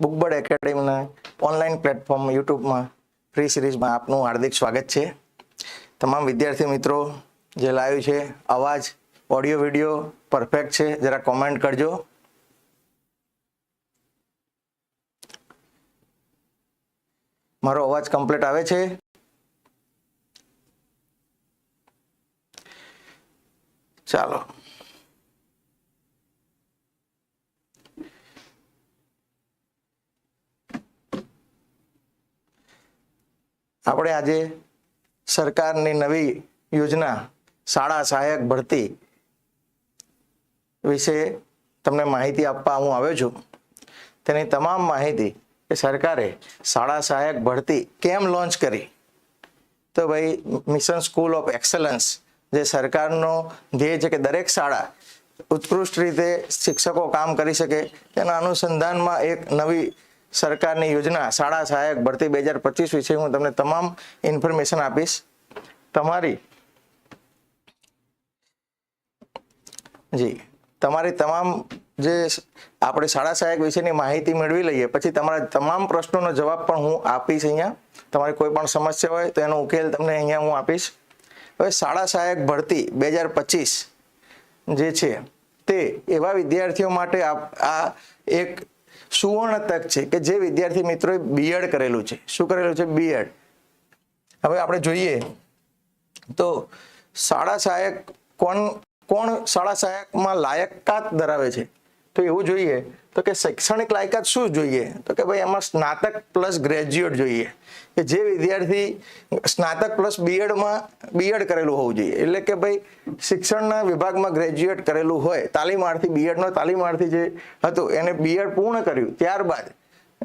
Bookbird એકેડેમીના online platform યુટ્યુબમાં free સિરીઝમાં આપનું હાર્દિક સ્વાગત છે. તમામ વિદ્યાર્થી મિત્રો, જે લાઈવ છે, અવાજ, ઓડિયો, વીડિયો પરફેક્ટ છે, જરા કોમેન્ટ કરજો. મારો અવાજ કમ્પ્લીટ આવે છે? ચાલો. આપણે આજે સરકારની નવી યોજના શાળા સહાયક ભરતી વિશે તમને માહિતી આપવા હું આવ્યો છું. તેની તમામ માહિતી એ સરકારે શાળા સહાયક ભરતી કેમ લોન્ચ કરી? તો ભાઈ, મિશન સ્કૂલ ઓફ એક્સલન્સ જે સરકારનો ધ્યેય છે કે દરેક શાળા ઉત્કૃષ્ટ રીતે શિક્ષકો કામ કરી શકે, તેના અનુસંધાનમાં એક નવી સરકારની યોજના શાળા સહાયક ભરતી બે હજાર પચીસ વિશે હું તમને તમામ ઇન્ફોર્મેશન આપીશ. તમારી જી, તમારી તમામ જે આપણે શાળા સહાયક વિશેની માહિતી મેળવી લઈએ, પછી તમારા તમામ પ્રશ્નોનો જવાબ પણ હું આપીશ અહીંયા. તમારી કોઈ પણ સમસ્યા હોય તો એનો ઉકેલ તમને અહીંયા હું આપીશ. હવે શાળા સહાયક ભરતી બે હજાર પચીસ જે છે, તે એવા વિદ્યાર્થીઓ માટે આ એક સુવર્ણ તક છે કે જે વિદ્યાર્થી મિત્રોએ બીએડ કરેલું છે. શું કરેલું છે? બીએડ હવે આપણે જોઈએ તો શાળા સહાયક કોણ કોણ શાળા સહાયકમાં લાયકાત ધરાવે છે? તો એવું જોઈએ તો કે શૈક્ષણિક લાયકાત શું જોઈએ? તો કે ભાઈ એમાં સ્નાતક પ્લસ ગ્રેજ્યુએટ જોઈએ. કે જે વિદ્યાર્થી સ્નાતક પ્લસ બીએડમાં બીએડ કરેલું હોવું જોઈએ. એટલે કે ભાઈ શિક્ષણના વિભાગમાં ગ્રેજ્યુએટ કરેલું હોય, તાલીમાર્થી બીએડનો તાલીમાર્થી જે હતું, એને બીએડ પૂર્ણ કર્યું, ત્યારબાદ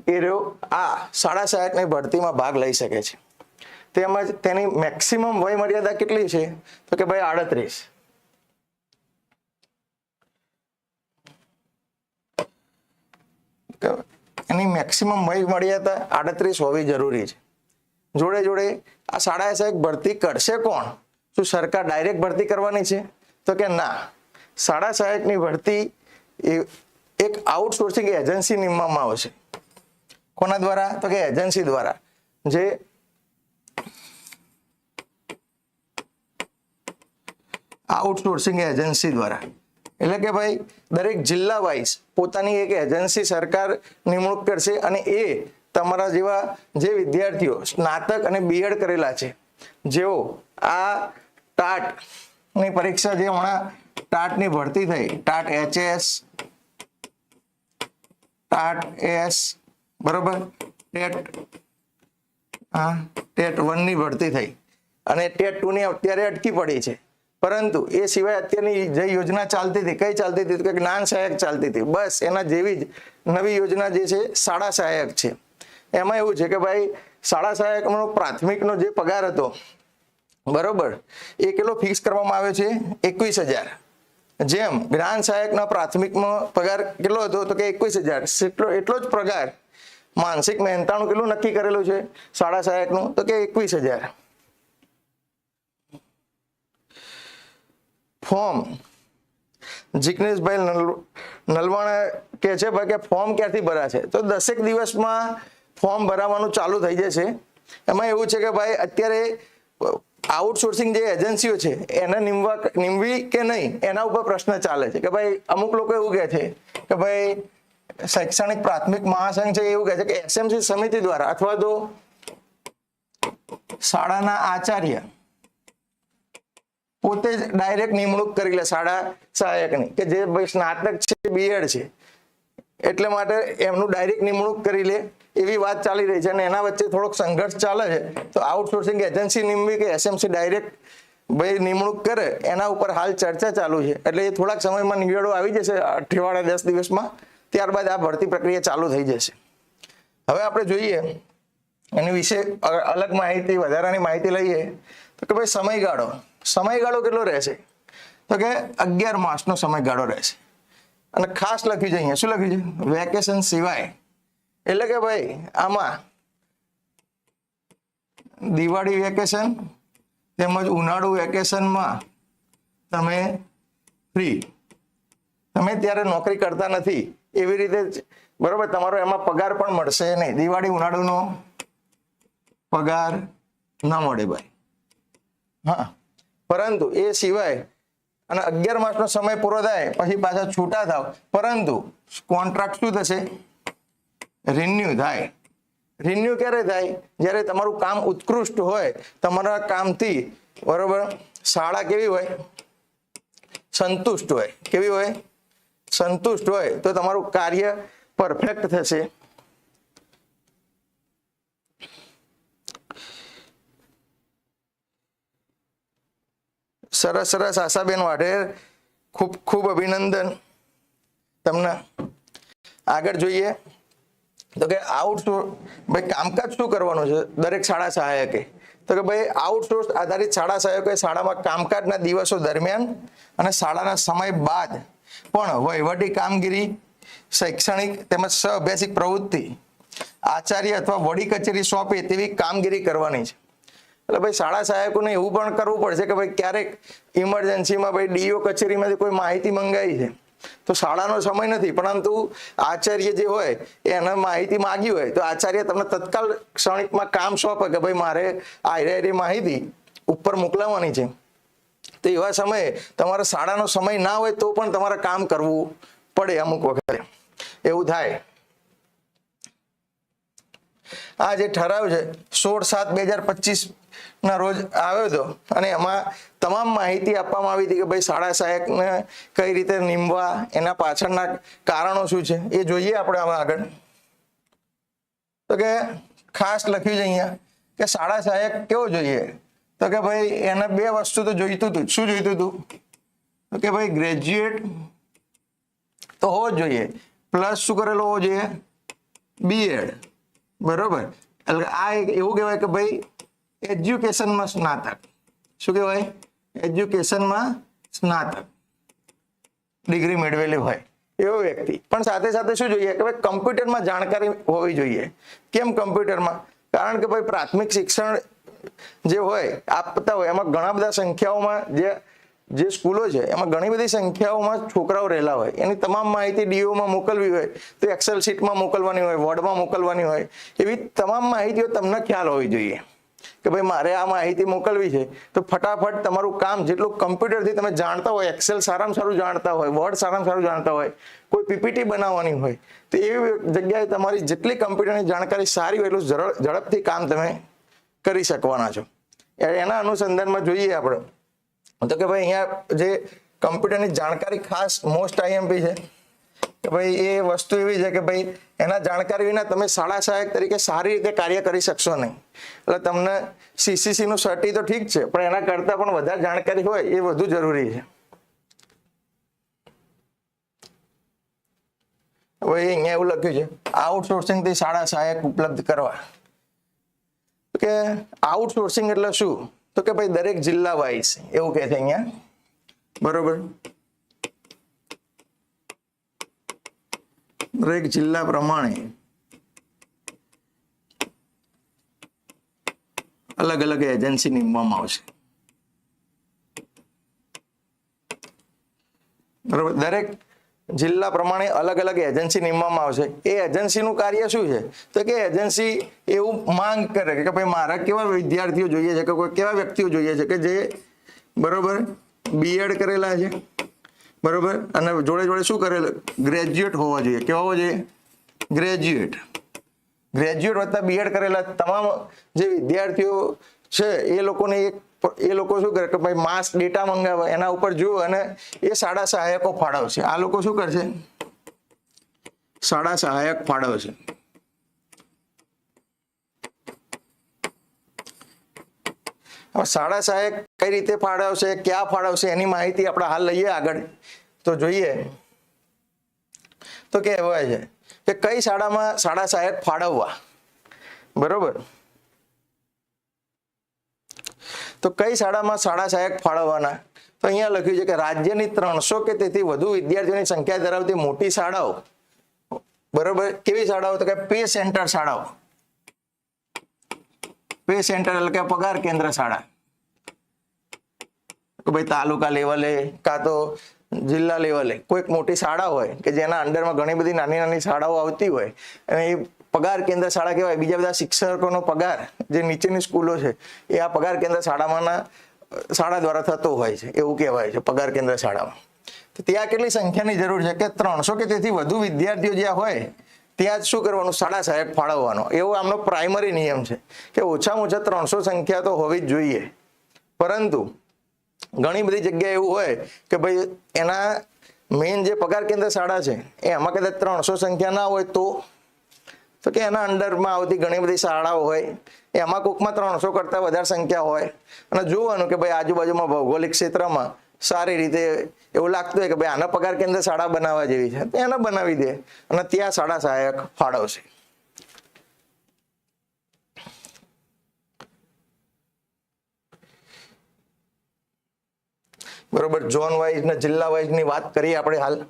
એ રહ્યો આ શાળા સાહેબની ભરતીમાં ભાગ લઈ શકે છે. તેમજ તેની મેક્સિમમ વય મર્યાદા કેટલી છે? તો કે ભાઈ આડત્રીસ. એની મેક્સિમમ વય મર્યાદા આડત્રીસ હોવી જરૂરી છે. જોડે જોડે આ શાળા સહાયક ભરતી કરશે કોણ? શું સરકાર ડાયરેક્ટ ભરતી કરવાની છે? તો કે ના, શાળા સહાયકની ભરતી એ એક આઉટસોર્સિંગ એજન્સી નિમવામાં આવશે. કોના દ્વારા? તો કે એજન્સી દ્વારા. જે આઉટસોર્સિંગ એજન્સી દ્વારા. એટલે કે ભાઈ, દરેક જિલ્લા વાઇઝ પોતાની એક એજન્સી સરકાર નિમણૂક કરશે અને એ તમારા જેવા જે વિદ્યાર્થીઓ સ્નાતક અને બીએડ કરેલા છે, જેઓ આ ટાટની પરીક્ષા જે હમણાં ટાટની ભરતી થઈ, ટાટ એચએસ ટાટ એસ બરોબર? ટેટ, હા, ટેટ વનની ભરતી થઈ. અને ટેટ ટુની અત્યારે અટકી પડી છે. પરંતુ એ સિવાય અત્યારની જે યોજના ચાલતી હતી, કઈ ચાલતી હતી કે જ્ઞાન સહાયક ચાલતી હતી. બસ એના જેવી જ નવી યોજના જે છે, શાળા સહાયક છે. એમાં એવું છે કે ભાઈ, શાળા સહાયકનો પ્રાથમિકનો જે પગાર હતો, બરોબર, એ કેટલો ફિક્સ કરવામાં આવ્યો છે? એકવીસ હજાર. જેમ જ્ઞાન સહાયકના પ્રાથમિકનો પગાર કેટલો હતો, તો કે એકવીસ હજાર. એટલો એટલો જ પગાર માનસિક મહેનતાણું કેટલું નક્કી કરેલું છે? શાળા સહાયકનું તો કે એકવીસ હજાર. ફોર્મ. જિગ્નેશભાઈ નલવાણા કે છે, ભાઈ, કે ફોર્મ ક્યાંથી ભરાશે? તો દસેક દિવસમાં ફોર્મ ભરાવાનું ચાલુ થઈ જશે. એમાં એવું છે કે, ભાઈ, અત્યારે આઉટસોર્સિંગ જે એજન્સીઓ છે, એને નિમવા, નિમવી કે નહીં, એના ઉપર પ્રશ્ન ચાલે છે. કે, ભાઈ, અમુક લોકો એવું કહે છે કે, ભાઈ, શૈક્ષણિક પ્રાથમિક મહાસંઘ છે, એવું કહે છે કે એસએમસી સમિતિ દ્વારા અથવા તો શાળાના આચાર્ય પોતે જ ડાયરેક્ટ નિમણૂક કરી લે શાળા સહાયકની કે જે ભાઈ સ્નાતક છે બીએડ છે, એટલે માટે એમનું ડાયરેક્ટ નિમણૂક કરી લે એવી વાત ચાલી રહી છે અને એના વચ્ચે થોડોક સંઘર્ષ ચાલે છે. તો આઉટસોર્સિંગ એજન્સી નિમવી કે એસએમસી ડાયરેક્ટ ભાઈ નિમણૂક કરે, એના ઉપર હાલ ચર્ચા ચાલુ છે. એટલે એ થોડાક સમયમાં નિવેડો આવી જશે, અઠવાડિયા દસ દિવસમાં. ત્યારબાદ આ ભરતી પ્રક્રિયા ચાલુ થઈ જશે. હવે આપણે જોઈએ એની વિશે અલગ માહિતી, વધારાની માહિતી લઈએ. તો કે ભાઈ સમયગાળો. સમયગાળો કેટલો રહેશે? તો કે અગિયાર માસનો સમયગાળો રહેશે. અને ખાસ લખ્યું છે અહીંયા. શું લખ્યું છે? વેકેશન સિવાય. એટલે કે ભાઈ, આમાં દિવાળી વેકેશન તેમજ ઉનાળુ વેકેશનમાં તમે ફ્રી તમે ત્યારે નોકરી કરતા નથી. એવી રીતે બરોબર, તમારો એમાં પગાર પણ મળશે નહીં. દિવાળી ઉનાળુનો પગાર ના મળે ભાઈ. હા. પરંતુ એ સિવાય અને અગિયાર માસનો સમય પૂરો થાય, પછી પાછા છૂટા થાવ. પરંતુ કોન્ટ્રાક્ટ શું થશે? રિન્યુ થાય. રિન્યુ ક્યારે થાય? જ્યારે તમારું કામ ઉત્કૃષ્ટ હોય, તમારા કામથી, બરોબર, શાળા કેવી હોય? સંતુષ્ટ હોય. કેવી હોય? સંતુષ્ટ હોય. તો તમારું કાર્ય પરફેક્ટ થશે. સરસ સરસ આશાબેન વાઢેર ખૂબ ખૂબ અભિનંદન તમને. આગળ જોઈએ. તો કે આઉટસોર્સ ભાઈ કામકાજ શું કરવાનું છે? દરેક શાળા સહાયકે. તો કે ભાઈ આઉટસોર્સ આધારિત શાળા સહાયકોએ શાળામાં કામકાજના દિવસો દરમિયાન અને શાળાના સમય બાદ પણ વહીવટી કામગીરી, શૈક્ષણિક તેમજ સહઅભ્યાસિક પ્રવૃત્તિ, આચાર્ય અથવા વડી કચેરી સોંપે તેવી કામગીરી કરવાની છે. એટલે ભાઈ શાળા સહાયકોને એવું પણ કરવું પડશે કે ભાઈ ક્યારેક ઇમરજન્સીમાં ભાઈ ડીઓ કચેરીમાંથી કોઈ માહિતી મંગાવી છે. તો શાળાનો સમય નથી, પરંતુ આચાર્ય જે હોય એને માહિતી માગી હોય, તો આચાર્ય તમને તત્કાલ ક્ષણિકમાં કામ સોંપે કે ભાઈ મારે આ માહિતી ઉપર મોકલાવવાની છે. તો એવા સમયે તમારા શાળાનો સમય ના હોય તો પણ તમારે કામ કરવું પડે અમુક વખતે. એવું થાય. આ જે ઠરાવ છે, સોળ સાત બે હજાર પચીસ ના, રોજ આવ્યો હતો અને એમાં તમામ માહિતી આપવામાં આવી હતી કે ભાઈ શાળા સહાયકને કઈ રીતે નીમવા, એના પાછળના કારણો શું છે, એ જોઈએ આપણે આમાં આગળ. તો કે ખાસ લખ્યું છે અહીંયા કે શાળા સહાયક કેવો જોઈએ? તો કે ભાઈ એને બે વસ્તુ તો જોઈતું હતું. શું જોઈતું હતું? તો કે ભાઈ ગ્રેજ્યુએટ તો હોવો જ જોઈએ. પ્લસ શું કરેલો હોવો જોઈએ? બીએડ બરોબર? એટલે આ એક એવું કહેવાય કે ભાઈ એજ્યુકેશનમાં સ્નાતક. શું કહેવાય? એજ્યુકેશનમાં સ્નાતક. ડિગ્રી મેળવેલી હોય એવો વ્યક્તિ. પણ સાથે સાથે શું જોઈએ કે ભાઈ કમ્પ્યુટરમાં જાણકારી હોવી જોઈએ. કેમ કમ્પ્યુટરમાં? કારણ કે ભાઈ પ્રાથમિક શિક્ષણ જે હોય, આપતા હોય, એમાં ઘણા બધા સંખ્યાઓમાં જે જે સ્કૂલો છે, એમાં ઘણી બધી સંખ્યાઓમાં છોકરાઓ રહેલા હોય. એની તમામ માહિતી ડીઓમાં મોકલવી હોય, તો એક્સેલ શીટમાં મોકલવાની હોય વર્ડમાં મોકલવાની હોય, એવી તમામ માહિતીઓ તમને ખ્યાલ હોવી જોઈએ. કે ભાઈ મારે આ માહિતી મોકલવી છે, તો ફટાફટ તમારું કામ જેટલું કમ્પ્યુટરથી તમે જાણતા હોય એક્સેલ સારામાં સારું જાણતા હોય વર્ડ સારામાં સારું જાણતા હોય, કોઈ પીપીટી બનાવવાની હોય, તો એવી જગ્યાએ તમારી જેટલી કમ્પ્યુટરની જાણકારી સારી હોય એટલું ઝડપથી કામ તમે કરી શકવાના છો. એના અનુસંધાનમાં જોઈએ આપણે. તો કે ભાઈ અહીંયા જે કમ્પ્યુટરની જાણકારી ખાસ મોસ્ટ આઈએમપી છે કે ભાઈ એ વસ્તુ એવી છે કે ભાઈ એના જાણકારી વિના તમે શાળા સહાયક તરીકે સારી રીતે કાર્ય કરી શકશો નહીં. એટલે તમને સીસીસી નું સર્ટી તો ઠીક છે, પણ એના કરતાં પણ વધારે જાણકારી હોય એ વધુ જરૂરી છે. હવે અહીંયા એવું લખ્યું છે આઉટસોર્સિંગથી શાળા સહાયક ઉપલબ્ધ કરવા. કે આઉટસોર્સિંગ એટલે શું? તો કે ભાઈ દરેક જિલ્લા વાઇઝ, એવું કહે છે અહીંયા. બરોબર? દરેક જિલ્લા પ્રમાણે અલગ અલગ એજન્સી નીમવામાં આવશે. બરોબર? દરેક જિલ્લા પ્રમાણે અલગ અલગ એજન્સી નીમવામાં આવશે. એ એજન્સીનું કાર્ય શું છે? તો કે એજન્સી એવું માંગ કરે કે ભાઈ મારા કેવા વિદ્યાર્થીઓ જોઈએ છે કે કોઈ કેવા વ્યક્તિઓ જોઈએ છે કે જે બરોબર બીએડ કરેલા છે? બરોબર? અને જોડે જોડે શું કરેલ? ગ્રેજ્યુએટ હોવા જોઈએ. કેવા હોવા જોઈએ? ગ્રેજ્યુએટ ગ્રેજ્યુએટ વત્તા બીએડ કરેલા તમામ જે વિદ્યાર્થીઓ છે, એ લોકોને એક એ લોકો શું કરે કે ભાઈ માસ ડેટા મંગાવે, એના ઉપર જુઓ અને એ શાળા સહાયકો ફાળવશે. આ લોકો શું કરશે? શાળા સહાયક ફાળવશે. શાળા સહાયક કઈ રીતે ફાળવશે, ક્યાં ફાળવશે, એની માહિતી આપણે હાલ લઈએ આગળ. તો જોઈએ. તો કહેવાય છે કે કઈ શાળામાં શાળા સહાયક ફાળવવા? બરોબર? તો કઈ શાળામાં શાળા સહાયક ફાળવવાના? તો અહીંયા લખ્યું છે કે રાજ્યની ત્રણસો કે તેથી વધુ વિદ્યાર્થીઓની સંખ્યા ધરાવતી મોટી શાળાઓ. બરોબર? કેવી શાળાઓ? તો કે પે સેન્ટર શાળાઓ. પે સેન્ટર એટલે કે પગાર કેન્દ્ર શાળા. ભાઈ તાલુકા લેવલે કાં તો જિલ્લા લેવલે કોઈક મોટી શાળા હોય કે જેના અંડરમાં ઘણી બધી નાની નાની શાળાઓ આવતી હોય, અને એ પગાર કેન્દ્ર શાળા કહેવાય. બીજા બધા શિક્ષકોનો પગાર જે નીચેની સ્કૂલો છે, એ આ પગાર કેન્દ્ર શાળામાંના શાળા દ્વારા થતો હોય છે. એવું કહેવાય છે, પગાર કેન્દ્ર શાળામાં. તો ત્યાં કેટલી સંખ્યાની જરૂર છે? કે ત્રણસો કે તેથી વધુ વિદ્યાર્થીઓ જ્યાં હોય ત્યાં જ શું કરવાનું? શાળા સાહેબ ફાળવવાનો. એવો આમનો પ્રાઇમરી નિયમ છે કે ઓછામાં ઓછા ત્રણસો સંખ્યા તો હોવી જ જોઈએ. પરંતુ ઘણી બધી જગ્યાએ એવું હોય કે ભાઈ એના મેઇન જે પગાર કેન્દ્ર શાળા છે, એ એમાં કદાચ ત્રણસો સંખ્યા ના હોય તો તો કે એના અંડરમાં આવતી ઘણી બધી શાળાઓ હોય એમાં કોકમાં ત્રણસો કરતાં વધારે સંખ્યા હોય. અને જોવાનું કે ભાઈ આજુબાજુમાં ભૌગોલિક ક્ષેત્રમાં સારી રીતે એવું લાગતું હોય કે ભાઈ આના પગાર કેન્દ્ર શાળા બનાવવા જેવી છે. એને બનાવી દે. અને ત્યાં શાળા સહાયક ફાળવશે. બરોબર, ઝોન વાઇઝ ને જિલ્લા વાઇઝની વાત કરીએ આપણે હાલ.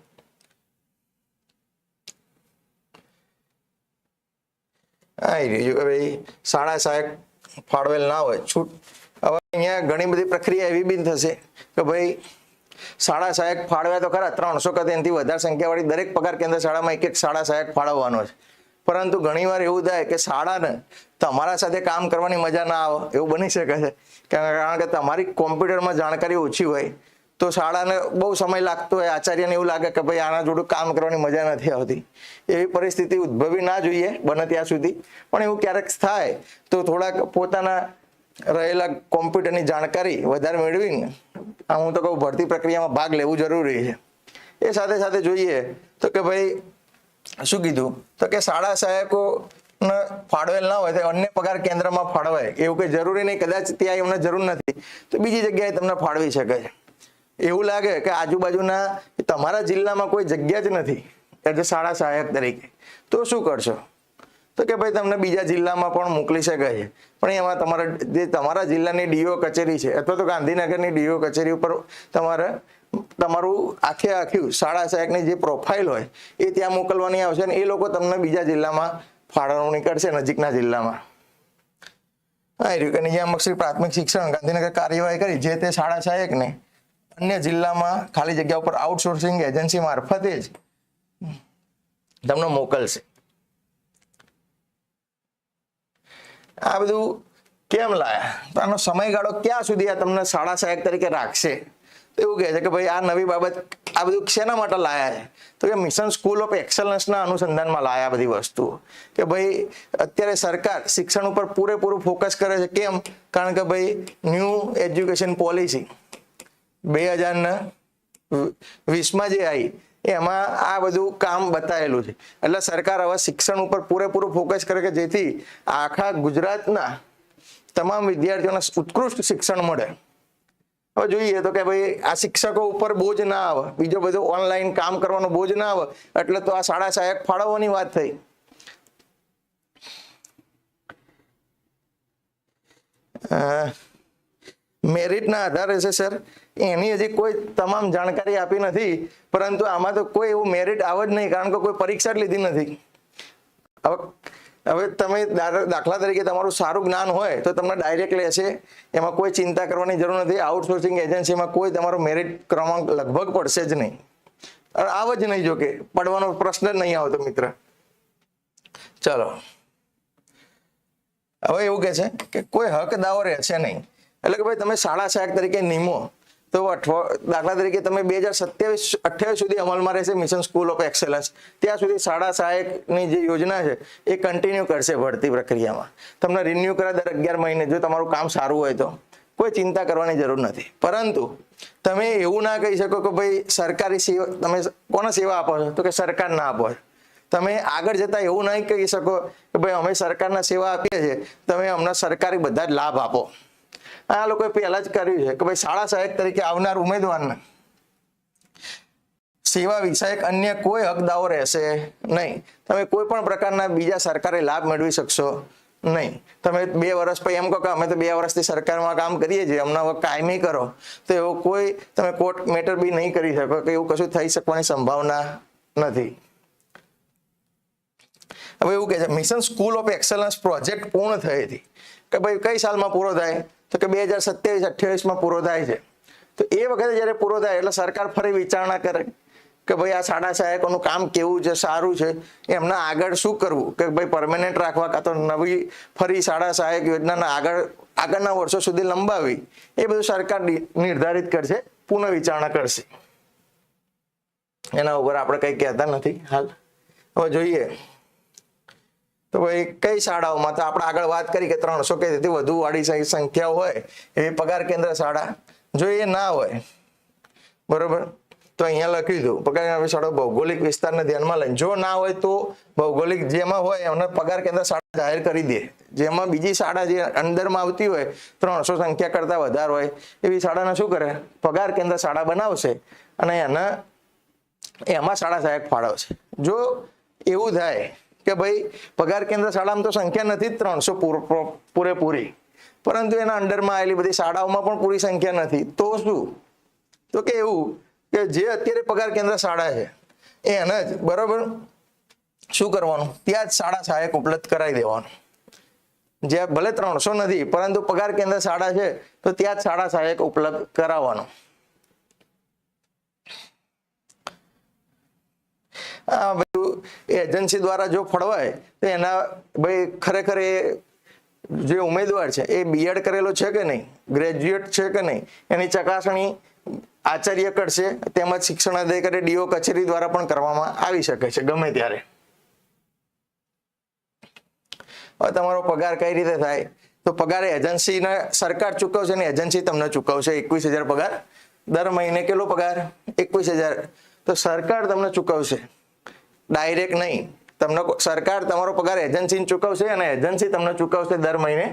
ભાઈ, શાળા સહાયક ફાળવેલ ના હોય. છૂટ. હવે અહીંયા ઘણી બધી પ્રક્રિયા એવી બી થશે કે ભાઈ શાળા સહાયક ફાળવ્યા તો ખરા, ત્રણસો કે એનાથી વધારે સંખ્યાવાળી દરેક પગાર કેન્દ્ર શાળામાં એક એક શાળા સહાયક ફાળવવાનો છે. પરંતુ ઘણીવાર એવું થાય કે શાળાને તમારા સાથે કામ કરવાની મજા ના આવે, એવું બની શકે છે. કારણ કે તમારી કોમ્પ્યુટરમાં જાણકારી ઓછી હોય, તો શાળાને બહુ સમય લાગતો હોય, આચાર્યને એવું લાગે કે ભાઈ આના જોડું કામ કરવાની મજા નથી આવતી. એવી પરિસ્થિતિ ઉદ્ભવી ના જોઈએ, બને ત્યાં સુધી. પણ એવું ક્યારેક થાય, તો થોડાક પોતાના રહેલા કોમ્પ્યુટરની જાણકારી વધારે મેળવીને આ હું તો કહું, ભરતી પ્રક્રિયામાં ભાગ લેવું જરૂરી છે. એ સાથે સાથે જોઈએ તો કે ભાઈ, શું કીધું? તો કે શાળા સહાયકો ફાળવેલ ના હોય તો અન્ય પગાર કેન્દ્રમાં ફાળવાય. એવું કંઈ જરૂરી નહીં, કદાચ ત્યાં એમને જરૂર નથી. તો બીજી જગ્યાએ તમને ફાળવી શકે છે. એવું લાગે કે આજુબાજુના, તમારા જિલ્લામાં કોઈ જગ્યા જ નથી. એટલે શાળા સહાયક તરીકે. તો શું કરશો? તો કે ભાઈ તમને બીજા જિલ્લામાં પણ મોકલી શકાય છે. પણ એમાં તમારા જે તમારા જિલ્લાની ડીઓ કચેરી છે અથવા તો ગાંધીનગરની ડીઓ કચેરી ઉપર તમારે તમારું આખે આખી શાળા સહાયકની જે પ્રોફાઇલ હોય એ ત્યાં મોકલવાની આવશે અને એ લોકો તમને બીજા જિલ્લામાં ફાળવણી કરશે નજીકના જિલ્લામાં. હા રહ્યું. કે નિયામક શ્રી પ્રાથમિક શિક્ષણ ગાંધીનગર કાર્યવાહી કરી, જે તે શાળા સહાયકને અન્ય જિલ્લામાં ખાલી જગ્યા ઉપર આઉટસોર્સિંગ એજન્સી મારફતે જ તમને મોકલશે. આ બધું કેમ લાયા? તો આનો સમયગાળો ક્યાં સુધી આ તમને શાળા સહાયક તરીકે રાખશે? તો એવું કહે છે કે ભાઈ, આ નવી બાબત આ બધું શેના માટે લાયા છે? તો કે મિશન સ્કૂલ ઓફ એક્સલન્સના અનુસંધાનમાં લાયા બધી વસ્તુઓ. કે ભાઈ, અત્યારે સરકાર શિક્ષણ ઉપર પૂરેપૂરું ફોકસ કરે છે. કેમ? કારણ કે ભાઈ, ન્યૂ એજ્યુકેશન પોલિસી બે હજારના વીસમાં જે આવી એમાં આ બધું કામ બતાવેલું છે. એટલે સરકાર હવે શિક્ષણ ઉપર પૂરેપૂરું ફોકસ કરે કે જેથી આખા ગુજરાતના તમામ વિદ્યાર્થીઓને ઉત્કૃષ્ટ શિક્ષણ મળે. હવે જોઈએ તો કે ભાઈ આ શિક્ષકો ઉપર બોજ ના આવે. બીજો બધો ઓનલાઈન કામ કરવાનો બોજ ના આવે. એટલે તો આ શાળા સહાયક ફાળવવાની વાત થઈ. મેરિટના આધારે છે સર એની હજી કોઈ તમામ જાણકારી આપી નથી, પરંતુ આમાં તો કોઈ એવું મેરિટ આવે જ નહીં, કારણ કે કોઈ પરીક્ષા જ લીધી નથી. હવે હવે તમે દાખલા તરીકે તમારું સારું જ્ઞાન હોય, તો તમને ડાયરેક્ટ લેશે. એમાં કોઈ ચિંતા કરવાની જરૂર નથી. આઉટસોર્સિંગ એજન્સીમાં કોઈ તમારો મેરિટ ક્રમાંક લગભગ પડશે જ નહીં. આવે જ નહીં જોકે પડવાનો પ્રશ્ન જ નહીં આવતો, મિત્ર. ચલો. હવે એવું કે છે કે કોઈ હક દાવો રહેશે નહીં. એટલે કે ભાઈ તમે શાળા સહાયક તરીકે નિમો. તો દાખલા તરીકે તમે બે હજાર સત્યાવીસ, અઠ્યાવીસ સુધી અમલમાં રહેશે મિશન સ્કૂલ ઓફ એક્સેલન્સ ત્યાં સુધી શાળા સહાયકની જે યોજના છે, એ કન્ટિન્યુ કરશે ભરતી પ્રક્રિયામાં. તમને રિન્યુ કરે દર અગિયાર મહિને, જો તમારું કામ સારું હોય તો. કોઈ ચિંતા કરવાની જરૂર નથી. પરંતુ, તમે એવું ના કહી શકો કે ભાઈ સરકારી સેવા, તમે કોને સેવા આપો છો? તો કે સરકાર ના આપો છો. તમે આગળ જતા એવું નહીં કહી શકો કે ભાઈ અમે સરકારના સેવા આપીએ છીએ, તમે અમને સરકારી બધા જ લાભ આપો. આ લોકોએ પહેલા જ કર્યું છે કે ભાઈ શાળા સહાયક તરીકે આવનાર ઉમેદવારને સેવા વિષયક અન્ય કોઈ હકદાઓ રહેશે નહીં. તમે કોઈ પણ પ્રકારના બીજા સરકારી લાભ મેળવી શકશો નહીં. તમે બે વર્ષ પછી એમ કહો કે અમે તો બે વર્ષથી સરકારમાં કામ કરીએ છીએ, હમણાં કાયમી કરો. તો એવો કોઈ તમે કોર્ટ મેટર બી નહીં કરી શકો કે એવું કશું થઈ શકવાની સંભાવના નથી. હવે એવું કહે છે mission school of excellence project પૂર્ણ થઈ હતી. કે ભાઈ, કઈ સાલમાં પૂરો થાય? તો કે બે હજાર સત્યાવીસ, અઠ્યાવીસમાં પૂરો થાય છે. તો એ વખતે જ્યારે પૂરો થાય, એટલે સરકાર ફરી વિચારણા કરે કે ભાઈ, આ શાળા સહાયકોનું કામ કેવું છે, સારું છે? એમના આગળ શું કરવું? કે ભાઈ પરમેનન્ટ રાખવા કાં તો નવી ફરી શાળા સહાયક યોજનાના આગળ, આગળના વર્ષો સુધી લંબાવી. એ બધું સરકાર નિર્ધારિત કરશે, પુનઃ વિચારણા કરશે. એના ઉપર આપણે કંઈ કહેતા નથી, હાલ. હવે જોઈએ. તો ભાઈ કઈ શાળાઓમાં? તો આપણે આગળ વાત કરી કે ત્રણસો કે તેથી વધુ વાળી સંખ્યાઓ હોય એવી પગાર કેન્દ્ર શાળા જો એ ના હોય, બરોબર? તો અહીંયા લખી દઉં પગાર કેન્દ્ર શાળા ભૌગોલિક વિસ્તારને ધ્યાનમાં લઈને. જો ના હોય તો ભૌગોલિક જેમાં હોય એમને પગાર કેન્દ્ર શાળા જાહેર કરી દે. જેમાં બીજી શાળા જે અંદરમાં આવતી હોય, ત્રણસો સંખ્યા કરતા વધારે હોય, એવી શાળાને શું કરે? પગાર કેન્દ્ર શાળા બનાવશે અને એના, એમાં શાળા સહાયક ફાળવશે. જો એવું થાય કે ભાઈ, પગાર કેન્દ્ર શાળામાં તો સંખ્યા નથી જ ત્રણસો પૂરેપૂરી. પરંતુ એના અંડરમાં આવેલી બધી શાળાઓમાં પણ પૂરી સંખ્યા નથી. તો શું? તો કે એવું, કે જે અત્યારે પગાર કેન્દ્ર શાળા છે એને જ, બરાબર? શું કરવાનું? ત્યાં જ શાળા સહાયક ઉપલબ્ધ કરાવી દેવાનું. જે ભલે ત્રણસો નથી, પરંતુ પગાર કેન્દ્ર શાળા છે, તો ત્યાં જ શાળા સહાયક ઉપલબ્ધ કરાવવાનું. બધું એજન્સી દ્વારા જો ફળવાય, તો એના ભાઈ ખરેખર એ જે ઉમેદવાર છે, એ બીએડ કરેલો છે કે નહીં? ગ્રેજ્યુએટ છે કે નહીં? એની ચકાસણી આચાર્ય કરશે, તેમજ શિક્ષણ અધિકારી ડીઓ કચેરી દ્વારા પણ કરવામાં આવી શકે છે, ગમે ત્યારે. હવે તમારો પગાર કઈ રીતે થાય? તો પગાર એજન્સીને સરકાર ચૂકવશે ને એજન્સી તમને ચૂકવશે એકવીસ હજાર પગાર. દર મહિને કેટલો પગાર? એકવીસ હજાર. તો સરકાર તમને ચૂકવશે. ડાયરેક્ટ નહીં. તમને સરકાર તમારો પગાર એજન્સીને ચૂકવશે અને એજન્સી તમને ચૂકવશે દર મહિને.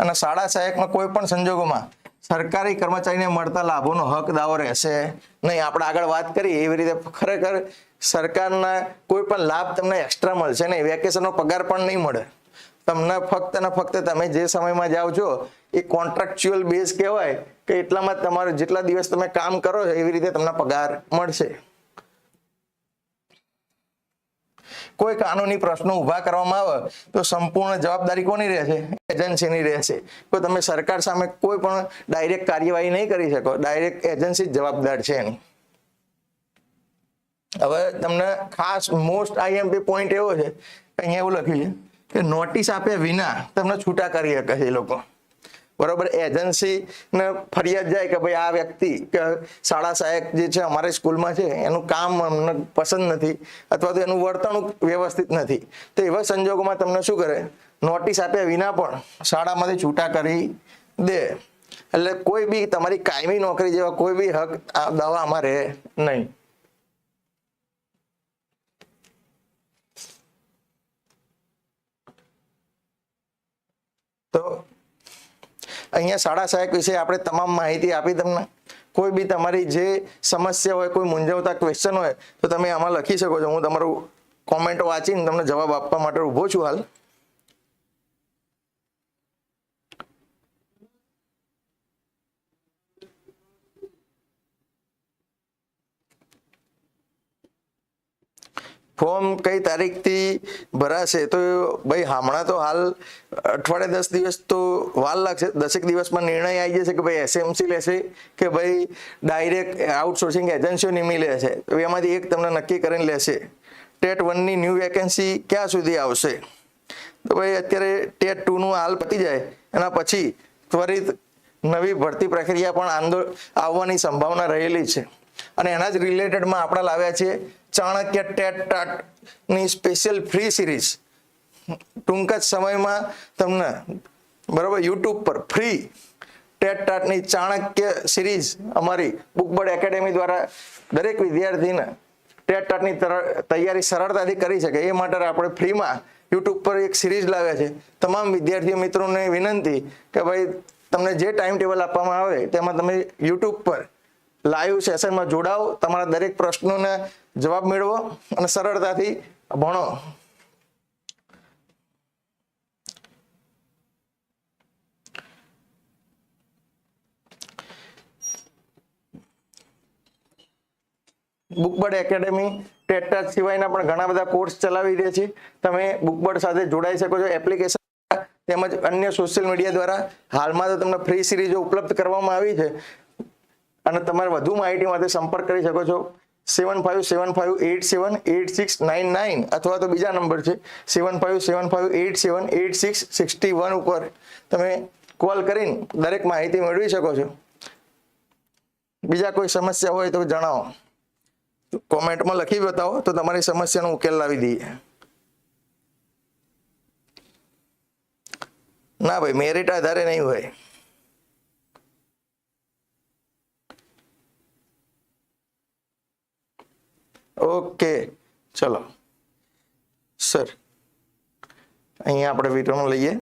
અને શાળા સહાયકમાં કોઈ પણ સંજોગોમાં સરકારી કર્મચારીને મળતા લાભોનો હક, દાવો રહેશે નહીં. આપણે આગળ વાત કરી એવી રીતે ખરેખર સરકારના કોઈ પણ લાભ તમને એક્સ્ટ્રા મળશે નહીં. વેકેશનનો પગાર પણ નહીં મળે. તમને ફક્ત ને ફક્ત તમે જે સમયમાં જાઓ છો, એ કોન્ટ્રાક્ચ્યુઅલ બેઝ કહેવાય કે એટલામાં તમારે જેટલા દિવસ તમે કામ કરો એવી રીતે તમને પગાર મળશે. કોઈ કાનૂની પ્રશ્નો ઊભા કરવામાં આવે, તો સંપૂર્ણ જવાબદારી કોની રહેશે? એજન્સીની રહેશે. કોઈ તમે સરકાર સામે કોઈ પણ ડાયરેક્ટ કાર્યવાહી નહીં કરી શકો. ડાયરેક્ટ એજન્સી જવાબદાર છે એની. હવે તમને ખાસ મોસ્ટ આઈએમપી પોઈન્ટ એવો છે અહીંયા એવું લખ્યું છે કે નોટિસ આપ્યા વિના તમને છૂટા કરી શકે છે એ લોકો. બરોબર? એજન્સીને ફરિયાદ જાય કે ભાઈ આ વ્યક્તિ કે શાળા સહાયક જે છે અમારી સ્કૂલમાં છે, એનું કામ અમને પસંદ નથી અથવા તો એનું વર્તણૂક વ્યવસ્થિત નથી. તો એવા સંજોગોમાં તમને શું કરે? નોટિસ આપ્યા વિના પણ શાળામાંથી છૂટા કરી દે. એટલે કોઈ બી તમારી કાયમી નોકરી જેવા કોઈ બી હક દાવા આમાં રહે નહીં તો અહીંયા શાળા સહાયક વિશે આપણે તમામ માહિતી આપી તમને. કોઈ બી તમારી જે સમસ્યા હોય, કોઈ મૂંઝવતા ક્વેશ્ચન હોય, તો તમે આમાં લખી શકો છો. હું તમારું કોમેન્ટ વાંચીને તમને જવાબ આપવા માટે ઊભો છું હાલ. ફોર્મ કઈ તારીખથી ભરાશે? તો ભાઈ, હમણાં તો હાલ અઠવાડિયે દસ દિવસ તો વાર લાગશે. દસેક દિવસમાં નિર્ણય આવી જશે કે ભાઈ એસએમસી લેશે કે ભાઈ ડાયરેક્ટ આઉટસોર્સિંગ એજન્સીઓ નિમી લેશે તો એમાંથી એક તમને નક્કી કરીને લેશે. ટેટ વનની ન્યૂ વેકેન્સી ક્યાં સુધી આવશે? તો ભાઈ, અત્યારે ટેટ ટુનું હાલ પતી જાય. એના પછી ત્વરિત નવી ભરતી પ્રક્રિયા પણ આંદોલન આવવાની સંભાવના રહેલી છે. અને એના જ રિલેટેડમાં આપણે લાવ્યા છીએ ચાણક્ય ટેટ ટાટની સ્પેશિયલ ફ્રી સિરીઝ ટૂંક જ સમયમાં તમને, બરાબર, યુટ્યુબ પર ફ્રી ટેટ ટાટની ચાણક્ય સિરીઝ અમારી બુકબર્ડ એકેડેમી દ્વારા દરેક વિદ્યાર્થીને ટેટ ટાટની તૈયારી સરળતાથી કરી શકે. એ માટે આપણે ફ્રીમાં યુટ્યુબ પર એક સિરીઝ લાવ્યા છે. તમામ વિદ્યાર્થી મિત્રોને વિનંતી કે ભાઈ, તમને જે ટાઈમ ટેબલ આપવામાં આવે તેમાં તમે યુટ્યુબ પર લાઈવ સેશનમાં જોડાઓ. તમારા દરેક પ્રશ્નોને જવાબ મેળવો અને સરળતાથી ભણો. બુકબર્ડ એકેડેમી, ટેટ સિવાયના પણ ઘણા બધા કોર્સ ચલાવી રહ્યા છે. તમે બુકબર્ડ સાથે જોડાઈ શકો છો. એપ્લિકેશન તેમજ અન્ય સોશિયલ મીડિયા દ્વારા હાલમાં તો તમને ફ્રી સિરીઝો ઉપલબ્ધ કરવામાં આવી છે. અને તમારે વધુ માહિતી માટે સંપર્ક કરી શકો છો. Seven five seven five eight seven eight six nine nine અથવા તો બીજા નંબર છે seven five seven five eight seven eight six sixty one ઉપર તમે કોલ કરીને દરેક માહિતી મેળવી શકો છો. બીજા કોઈ સમસ્યા હોય તો જણાવો. કોમેન્ટમાં લખી બતાવો તો તમારી સમસ્યાનો ઉકેલ લાવી દઈએ. ના ભાઈ મેરિટ આધારે નહીં હોય. ઓકે ચલો. સર અહીંયા આપણે વિરામ લઈએ.